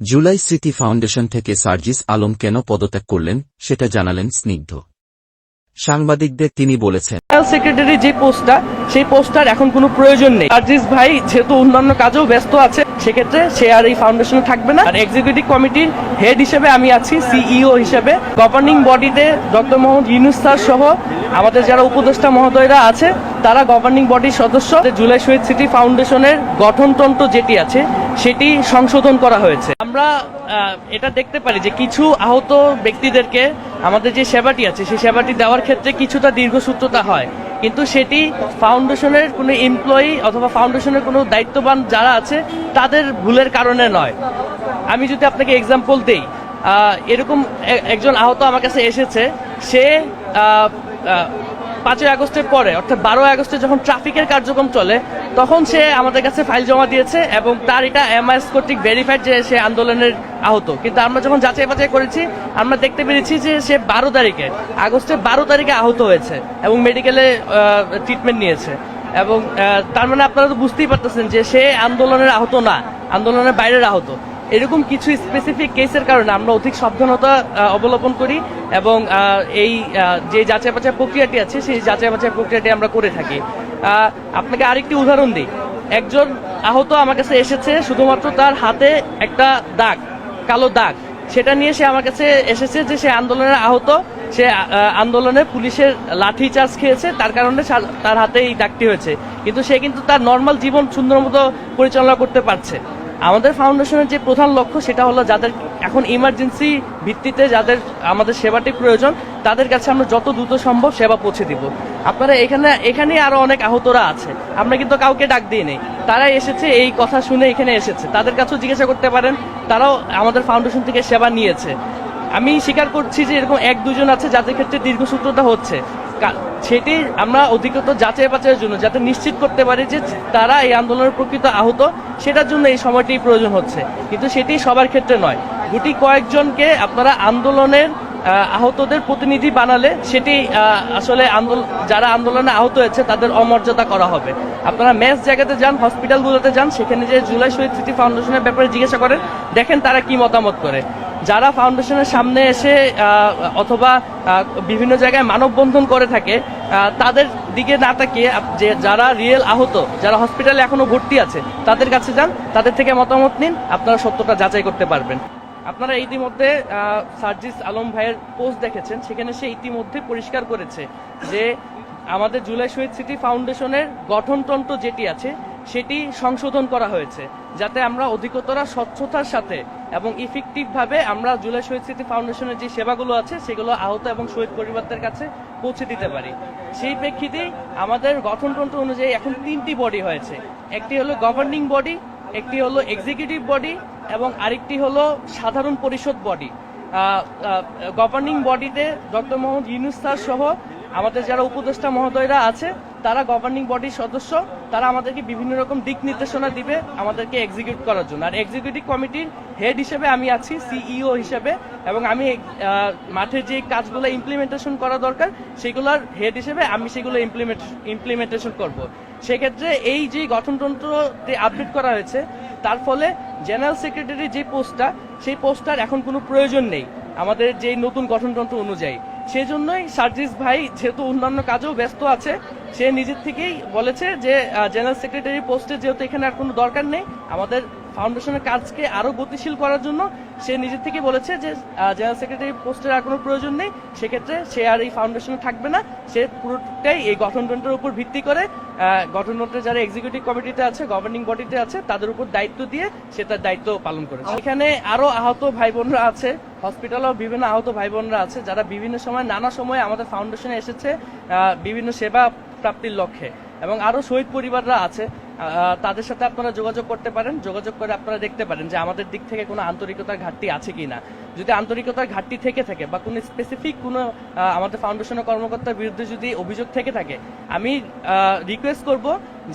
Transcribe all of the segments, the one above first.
জুলাই স্মৃতি ফাউন্ডেশন থেকে সার্জিস আলম কেন পদত্যাগ করলেন, সেটা জানালেন স্নিগ্ধ। সাংবাদিকদের তিনি বলেছেন সেক্রেটারি যে পোস্টটা, সেই পোস্টটার এখন কোনো প্রয়োজন নেই। সার্জিস ভাই যেহেতু অন্যান্য কাজেও ব্যস্ত আছে সেক্ষেত্রে সে আর এই ফাউন্ডেশনে থাকবে না। আর এক্সিকিউটিভ কমিটির হেড হিসেবে আমি আছি সিইও হিসেবে। গভর্নিং বডিতে ডক্টর মোহাম্মদ ইউনুস স্যার সহ আমাদের যারা উপদেষ্টা মহোদয়রা আছে, তারা গভর্নিং বডির সদস্য। জুলাই শহীদ সিটি ফাউন্ডেশনের গঠনতন্ত্র যেটি আছে, সেটি সংশোধন করা হয়েছে। আমরা এটা দেখতে পারি যে কিছু আহত ব্যক্তিদেরকে আমাদের যে সেবাটি আছে, সেই সেবাটি দেওয়ার ক্ষেত্রে কিছুটা দীর্ঘসূত্রতা হয়। কিন্তু সেটি ফাউন্ডেশনের কোনো এমপ্লয়ি অথবা ফাউন্ডেশনের কোনো দায়িত্ববান যারা আছে, তাদের ভুলের কারণে নয়। আমি যদি আপনাকে এক্সাম্পল দিই এরকম একজন আহত আমার কাছে এসেছে। সে পাঁচই আগস্টের পরে, অর্থাৎ বারোই আগস্টে যখন ট্রাফিকের কার্যক্রম চলে তখন সে আমাদের কাছে ফাইল জমা দিয়েছে এবং তার এটা এমআইএস কর্তৃক ভেরিফাইড যে সে আন্দোলনের আহত। কিন্তু আমরা যখন যাচাই বাছাই করেছি, আমরা দেখতে পেরেছি যে সে বারো তারিখে, আগস্টের বারো তারিখে আহত হয়েছে এবং মেডিকেলে ট্রিটমেন্ট নিয়েছে। এবং তার মানে আপনারা তো বুঝতেই পারতেছেন যে সে আন্দোলনের আহত না, আন্দোলনের বাইরের আহত। এরকম কিছু স্পেসিফিক কেসের কারণে আমরা অধিক সাবধানতা অবলম্বন করি এবং এই যে যাচাই বাছাই প্রক্রিয়াটি আছে, সেই যাচাই বাছাই প্রক্রিয়াটি আমরা করে থাকি। আপনাকে আরেকটি উদাহরণ দিই। একজন আহত আমার কাছে এসেছে, শুধুমাত্র তার হাতে একটা দাগ, কালো দাগ। সেটা নিয়ে সে আমার কাছে এসেছে যে সে আন্দোলনের আহত, সে আন্দোলনে পুলিশের লাঠি চার্জ খেয়েছে, তার কারণে তার হাতে এই দাগটি হয়েছে। কিন্তু সে কিন্তু তার নর্মাল জীবন সুন্দর মতো পরিচালনা করতে পারছে। আমাদের ফাউন্ডেশনের যে প্রধান লক্ষ্য সেটা হলো যাদের এখন ইমার্জেন্সি ভিত্তিতে যাদের আমাদের সেবাটি প্রয়োজন, তাদের কাছে আমরা যত দ্রুত সম্ভব সেবা পৌঁছে দিব। আপনারা এখানে এখানে আরও অনেক আহতরা আছে। আমরা কিন্তু কাউকে ডাক দিয়ে নেই। তারাই এসেছে, এই কথা শুনে এখানে এসেছে। তাদের কাছেও জিজ্ঞাসা করতে পারেন, তারাও আমাদের ফাউন্ডেশন থেকে সেবা নিয়েছে। আমি স্বীকার করছি যে এরকম এক দুজন আছে যাদের ক্ষেত্রে দীর্ঘসূত্রতা হচ্ছে। সেটি আমরা অধিকত যাচাই বাছাইয়ের জন্য, যাতে নিশ্চিত করতে পারি যে তারা এই আন্দোলনের প্রকৃত আহত, সেটার জন্য এই সময়টি প্রয়োজন হচ্ছে। কিন্তু সেটি সবার ক্ষেত্রে নয়। গুটি কয়েকজনকে আপনারা আন্দোলনের আহতদের প্রতিনিধি বানালে সেটি আসলে আন্দোলন যারা আন্দোলনে আহত হয়েছে তাদের অমর্যাদা করা হবে। আপনারা ম্যাচ জায়গাতে যান, হসপিটালগুলোতে যান, সেখানে যে জুলাই শহীদ স্মৃতি ফাউন্ডেশনের ব্যাপারে জিজ্ঞাসা করেন, দেখেন তারা কি মতামত করে। যারা ফাউন্ডেশনের সামনে এসে অথবা বিভিন্ন জায়গায় মানববন্ধন করে থাকে তাদের দিকে না তাকিয়ে যে যারা রিয়েল আহত, যারা হসপিটালে এখনও ভর্তি আছে, তাদের কাছে যান, তাদের থেকে মতামত নিন, আপনারা সত্যটা যাচাই করতে পারবেন। আপনারা ইতিমধ্যে সার্জিস আলম ভাইয়ের পোস্ট দেখেছেন, সেখানে সে ইতিমধ্যে পরিষ্কার করেছে যে আমাদের জুলাই শহীদ সিটি ফাউন্ডেশনের গঠনতন্ত্র যেটি আছে সেটি সংশোধন করা হয়েছে, যাতে আমরা অধিকতরা স্বচ্ছতার সাথে এবং ইফেক্টিভভাবে আমরা জুলাই শহীদ স্মৃতি ফাউন্ডেশনের যে সেবাগুলো আছে, সেগুলো আহত এবং শহীদ পরিবারদের কাছে পৌঁছে দিতে পারি। সেই প্রেক্ষিতে আমাদের গঠনতন্ত্র অনুযায়ী এখন তিনটি বডি হয়েছে। একটি হলো গভর্নিং বডি একটি হলো এক্সিকিউটিভ বডি এবং আরেকটি হলো সাধারণ পরিষদ বডি গভর্নিং বডিতে ডক্টর মোহাম্মদ ইউনুস সহ আমাদের যারা উপদেষ্টা মহোদয়রা আছে তারা গভর্নিং বডির সদস্য, তারা আমাদেরকে বিভিন্ন রকম দিক নির্দেশনা দিবে আমাদেরকে এক্সিকিউট করার জন্য। আর এক্সিকিউটিভ কমিটির হেড হিসেবে আমি আছি সিইও হিসেবে, এবং আমি মাঠে যে কাজগুলো ইমপ্লিমেন্টেশন করা দরকার, সেগুলোর হেড হিসেবে আমি সেগুলো ইমপ্লিমেন্ট ইমপ্লিমেন্টেশন করব। সেক্ষেত্রে এই যে গঠনতন্ত্রতে আপডেট করা হয়েছে, তার ফলে জেনারেল সেক্রেটারি যে পোস্টটা সেই পোস্টটার এখন কোনো প্রয়োজন নেই আমাদের যে নতুন গঠনতন্ত্র অনুযায়ী। সেই জন্যই সার্জিস ভাই যেহেতু অন্যান্য কাজেও ব্যস্ত আছে সে নিজের থেকেই বলেছে যে জেনারেল সেক্রেটারি পোস্টে যেহেতু এখানে আর কোনো দরকার নেই, আমাদের ফাউন্ডেশনের কাজকে আরও গতিশীল করার জন্য সে নিজের থেকে বলেছে যে জেনারেল সেক্রেটারি পোস্টের আর কোনো প্রয়োজন নেই। সেক্ষেত্রে সে আর এই ফাউন্ডেশনে থাকবে না। সে পুরোটাই এই গঠনতন্ত্রের উপর ভিত্তি করে গঠনতন্ত্রের যারা এক্সিকিউটিভ কমিটিতে আছে গভর্নিং বডিতে আছে, তাদের উপর দায়িত্ব দিয়ে সে তার দায়িত্ব পালন করেছে। এখানে আরও আহত ভাই বোনরা আছে হসপিটালেও বিভিন্ন আহত ভাই বোনরা আছে, যারা বিভিন্ন সময়, নানা সময় আমাদের ফাউন্ডেশনে এসেছে বিভিন্ন সেবা প্রাপ্তির লক্ষ্যে। এবং আরও শহীদ পরিবাররা আছে তাদের সাথে আপনারা যোগাযোগ করতে পারেন। যোগাযোগ করে আপনারা দেখতে পারেন যে আমাদের দিক থেকে কোনো আন্তরিকতার ঘাটতি আছে কিনা। যদি আন্তরিকতার ঘাটতি থেকে থাকে বা কোনো স্পেসিফিক কোনো আমাদের ফাউন্ডেশনের কর্মকর্তার বিরুদ্ধে যদি অভিযোগ থেকে থাকে, আমি রিকোয়েস্ট করব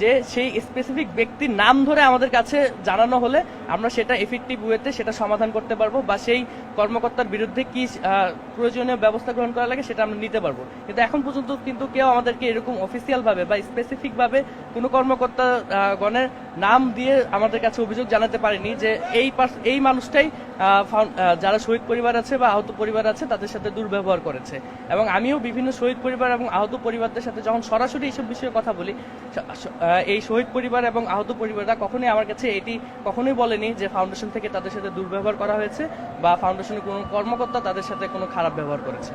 যে সেই স্পেসিফিক ব্যক্তির নাম ধরে আমাদের কাছে জানানো হলে আমরা সেটা এফেক্টিভ ওয়েতে সেটা সমাধান করতে পারব বা সেই কর্মকর্তার বিরুদ্ধে কি প্রয়োজনীয় ব্যবস্থা গ্রহণ করা লাগে সেটা আমরা নিতে পারব। কিন্তু এখন পর্যন্ত কিন্তু কেউ আমাদেরকে এরকম অফিসিয়াল ভাবে বা স্পেসিফিকভাবে কোনো কর্মকর্তা গণের নাম দিয়ে আমাদের কাছে অভিযোগ জানাতে পারেনি যে এই এই মানুষটাই যারা শহীদ পরিবার আছে বা আহত পরিবার আছে, তাদের সাথে দুর্ব্যবহার করেছে। এবং আমিও বিভিন্ন শহীদ পরিবার এবং আহত পরিবারদের সাথে যখন সরাসরি এইসব বিষয়ে কথা বলি এই শহীদ পরিবার এবং আহত পরিবাররা কখনোই আমার কাছে এটি কখনোই বলেনি যে ফাউন্ডেশন থেকে তাদের সাথে দুর্ব্যবহার করা হয়েছে বা ফাউন্ডেশনের কোনো কর্মকর্তা তাদের সাথে কোনো খারাপ ব্যবহার করেছে।